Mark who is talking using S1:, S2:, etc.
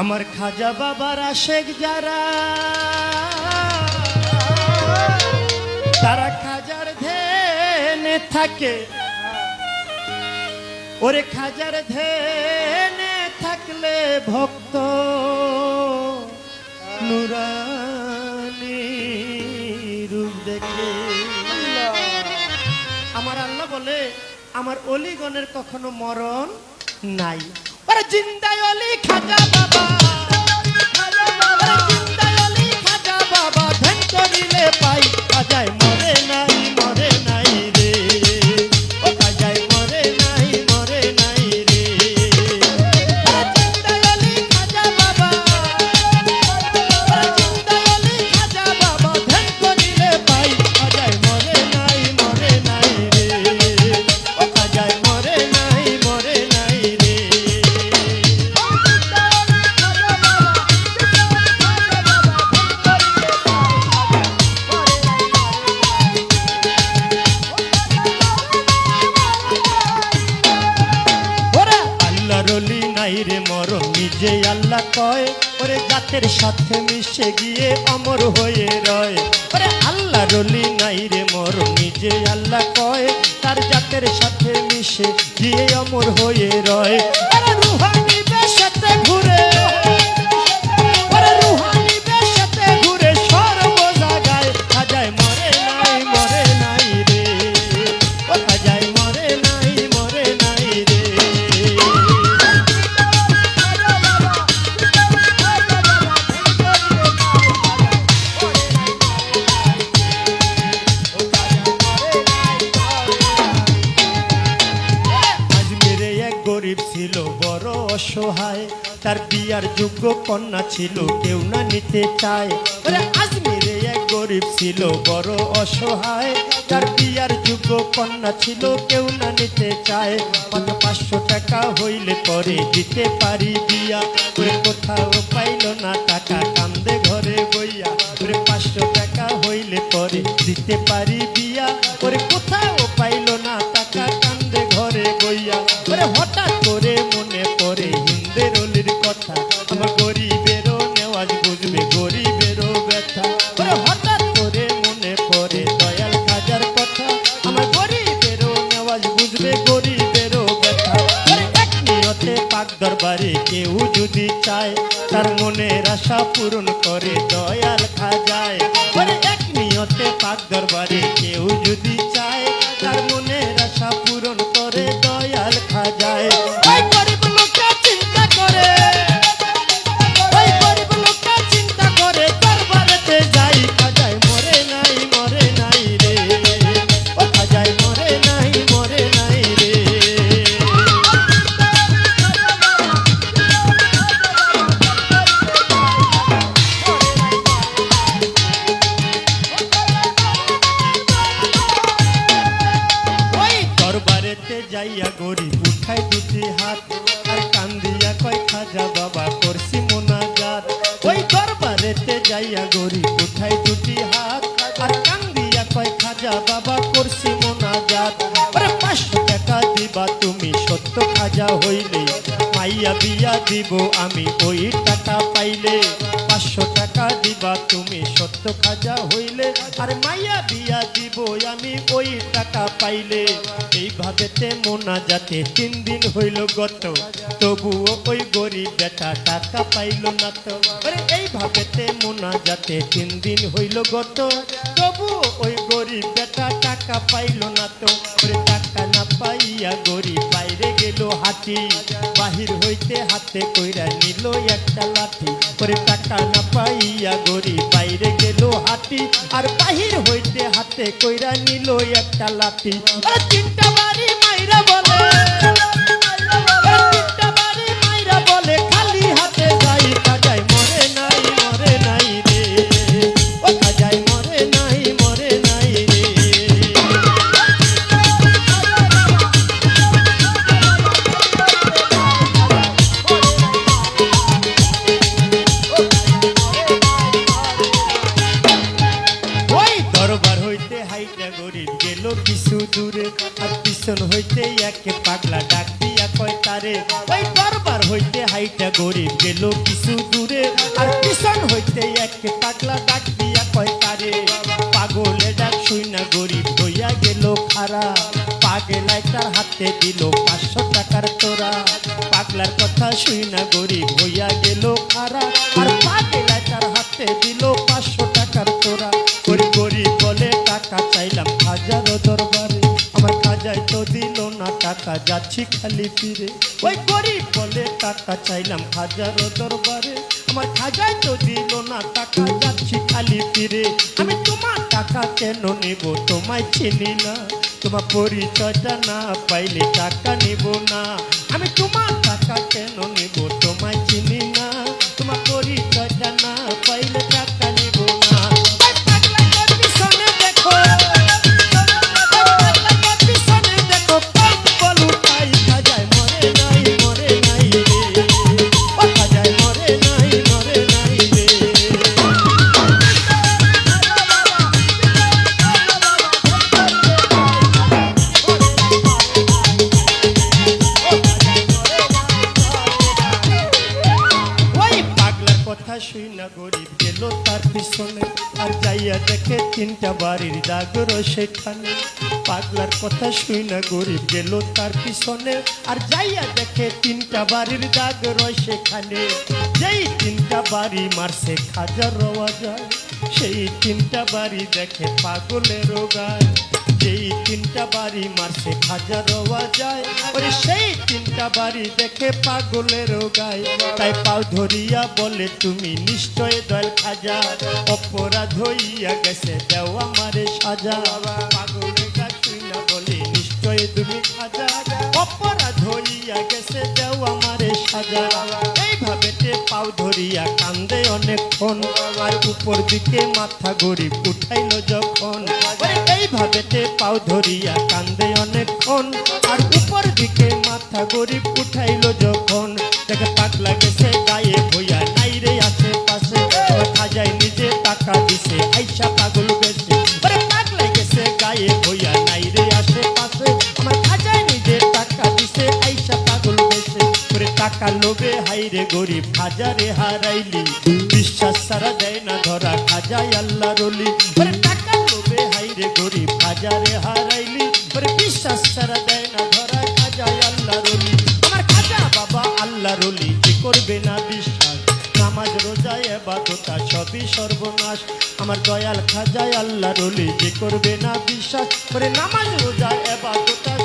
S1: আমার খাজা বাবার আশেক যারা, তারা খাজার ধেনে থাকে। ওরে খাজার ধেনে থাকলে ভক্ত নুরানি রূপ দেখে। আমার আল্লাহ বলে, আমার অলিগণের কখনো মরণ নাই। ওরে জিন্দায় অলি খাজা বাবা। ওরে জিন্দায় অলি পাই। রলি নাই রে মরণ নিজে আল্লাহ কয়। ওরে জাতের সাথে মিশে গিয়ে অমর হয়ে রয়। ওরে আল্লাহ রলি নাই রে মরণ নিজে আল্লাহ কয়। তার জাতের সাথে মিশে গিয়ে অমর হয়ে রয়। ঘুরে তার বিয়ার যোগ্য কন্যা ছিল, কেউ না নিতে চায়। আজমিরে এক গরিব ছিল, বড় অসহায়। তার বিয়ার যোগ্য কন্যা ছিল, কেউ না নিতে চায়। কত পাঁচশো টাকা হইলে পরে দিতে পারি বিয়া ওরে কোথাও পাইল না টাকা, কান্দে ঘরে বইয়া। ওরে পাঁচশো টাকা হইলে পরে দিতে পারি বিয়া ওরে কোথাও পাইল না টাকা, কান্দে ঘরে বইয়া। ওরে হঠাৎ করে মনে কেউ যদি চায়, তার মনের আশা পূরণ করে দয়াল খাজায়। এক নিয়তে পাক দরবারে কেউ যদি যাইয়া গরিব উঠাই দুটি হাত, আর কান্দিয়া কয়, খাজা বাবা, করছি মোনাজাত। ওই দরবারেতে যাইয়া গরিব উঠাই দুটি হাত, আর কান্দিয়া কয়, খাজা বাবা, করছি মোনাজাত। ওরে পাঁচশো টাকা দিবা তুমি, সত্য খাজা হইলে। মাইয়া বিয়া দিব আমি, ওই টাকা পাইলে। পাঁচশো টাকা দিবা তুমি, সত্য খাজা হইলে। আর মাইয়া বিয়া দিব আমি, ওই টাকা পাইলে। এইভাবেতে মোনা যাতে তিন দিন হইল গত। তবুও ওই গরিব বেটা টাকা পাইল না তো। আরে, এইভাবেতে মোনা যাতে তিন দিন হইল গত। তবুও ওই গরিব বেটা টাকা পাইল না তো। টাকা না পাইয়া গরিব বাইরে গেল হাতি। বাহির হইতে হাতে কইরা নিল একটা লাঠি। করে টাকা না পাইয়া গরিব বাইরে গেল হাতি। আর বাহির হইতে হাতে কইরা নিল একটা লাঠি। তিনটা বাড়ি মাইরা বলে। গরিব গেল কিছু দূরে। আর পিছন হইতে একে পাগলা ডাক দিয়া কয়, তারে, ওই দরবার হইতে হাইটা গরিব গেল কিছু দূরে। আর পিছন হইতে এক পাগলা ডাক দিয়া কয়, তারে, পাগলে ডাক শুই না গরিব হইয়া গেল খারা। পাগলায় তার হাতে দিল পাঁচশো টাকার তোরা। পাগলার কথা শুই না গরিব হইয়া গেল খারা। আর পাগলায় তার হাতে দিল টাকা যাচ্ছি খালি ফিরে। ওই গরিব বলে টাকা চাইলাম হাজারো দরবারে। আমার খাজাই তো দিল না, টাকা যাচ্ছি খালি ফিরে। আমি তোমার টাকা কেন নেব, তোমায় চিনি না। তোমার পরিচয়টা না পাইলে টাকা নেব না। আমি তোমার টাকা কেন নেব দেখে তিনটা বাড়ির জাগর সেখানে। পাগলার কথা শুই না গরিব গেল তার পিছনে। আর যাইয়া দেখে তিনটা বাড়ির জাগর সেখানে। যেই তিনটা বাড়ি মারছে খাজার রওয়া যায় সেই তিনটা বাড়ি দেখে পাগলের গায়। যেই তিনটা বাড়ি মারছে খাজা রওয়া যায়। ওরে সেই তিনটা বাড়ি দেখে পাগলের গায়। তাই পাও ধরিয়া বলে, তুমি নিশ্চয় দয়াল খাজা। অপরাধ হইয়া গেছে, দেও আমারে সাজা। পাগলের গা শুইনা বলে, নিশ্চয় তুমি খাজা। অপরাধ হইয়া গেছে, দেও আমারে সাজা। পাও ধরিয়া কান্দে অনেকক্ষণ। আর উপর দিকে মাথা গরিব উঠাইল যখন। এইভাবে তে পাও ধরিয়া কান্দে অনেকক্ষণ। আর উপর দিকে মাথা গরিব উঠাইল যখন। দেখে পাগলা গেছে গায়ে ভইয়া নাই রে আছে পাশে খাজায় নিজে টাকা দিছে, আইসা পাগল ওরে টাকা লোভে, হাইরে গরিব হাজারে হারাইলি। বিশ্বাস সারা দেয় না, ধরা খাজাই আল্লাহ রলি ওরে টাকা লোভে, হাইরে গরিব হাজারে হারাইলি। বিশ্বাস সারা দেয় না, ধরা খাজাই আল্লাহ রলি আমার খাজা বাবা আল্লাহ রলি কি করবে না বিশ্বাস? নামাজ রোজায় এবাদতা সবই সর্বনাশ। আমার দয়াল খাজায় আল্লাহ রলি যে করবে না বিশ্বাস? করে নামাজ, রোজা, এবাদতা সবই সর্বনাশ